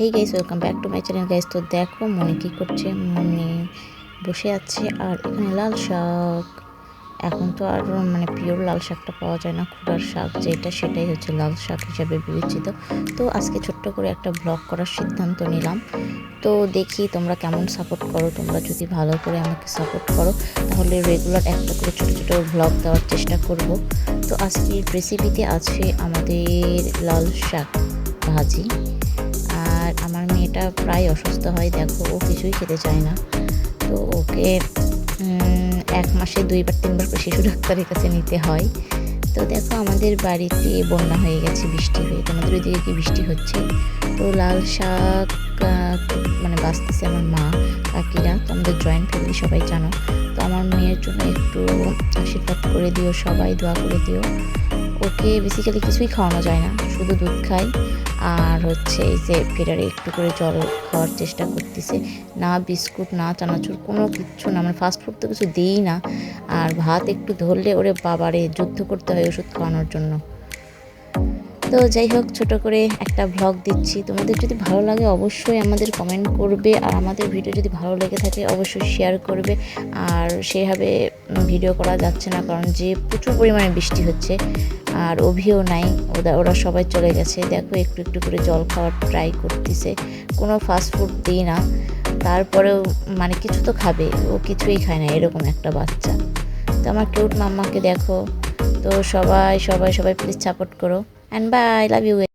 Hey guys welcome back to my channel guys তো দেখো মনে কী করছে? মনে বসে আছে আর এখানে লাল শাক। এখন তো আর মানে পিওর লাল শাকটা পাওয়া যায় না খুড়ার শাক যেটা, সেটাই হচ্ছে লাল শাক হিসাবে বিবেচিত। তো আজকে ছোট্ট করে একটা ব্লগ করার সিদ্ধান্ত নিলাম। তো দেখি তোমরা কেমন সাপোর্ট করো, তোমরা যদি ভালো করে আমাকে সাপোর্ট করো, তাহলে রেগুলার একটা করে ছোটো ছোটো ব্লগ দেওয়ার চেষ্টা করব। তো আজকের রেসিপিতে আছে আমাদের লাল শাক ভাজি। আর আমার মেয়েটা প্রায় অসুস্থ হয়, দেখো, ও কিছুই খেতে চায় না। তো ওকে এক মাসে দুইবার, তিনবার করে শিশু ডাক্তারের কাছে নিতে হয়। তো দেখো, আমাদের বাড়িতে বন্যা হয়ে গেছে, বৃষ্টি হয়ে তোমাদের ওইদিকে কি বৃষ্টি হচ্ছে? তো লাল শাক মানে বাঁচতেছে আমার মা, কাকিরা, তো আমাদের জয়েন্ট ফ্যামিলি সবাই জানো। তো আমার মেয়ের জন্য একটু আশীর্বাদ করে দিও, সবাই দোয়া করে দিও। ওকে বেসিক্যালি কিছুই খাওয়ানো যায় না। শুধু দুধ খাই। আর হচ্ছে এই যে ফেরারে একটু করে জল খাওয়ার চেষ্টা করতেছে। না বিস্কুট, না চানাচুর, কোনো কিচ্ছু না। মানে ফাস্ট ফুড তো কিছু দিই না। আর ভাত একটু ধরলে ওরে বাবারে, যুদ্ধ করতে হয় ওষুধ খাওয়ানোর জন্য। তো যাই হোক, ছোট করে একটা ভ্লগ দিচ্ছি। তোমাদের যদি ভালো লাগে অবশ্যই আমাদের কমেন্ট করবে। আর আমাদের ভিডিও যদি ভালো লেগে থাকে, অবশ্যই শেয়ার করবে। আর সেভাবে ভিডিও করা যাচ্ছে না, কারণ যে প্রচুর পরিমাণে বৃষ্টি হচ্ছে। আর অভিও নাই। ওরা ওরা সবাই চলে গেছে। দেখো একটু একটু করে জল খাওয়ার ট্রাই করতেছে। কোনো ফাস্ট ফুড দিই না। তারপরেও মানে কিছু তো খাবে। ও কিছুই খায় না, এরকম একটা বাচ্চা। তো আমার কিউট মাম্মাকে দেখো। তো সবাই সবাই সবাই প্লিজ সাপোর্ট করো। And bye I love you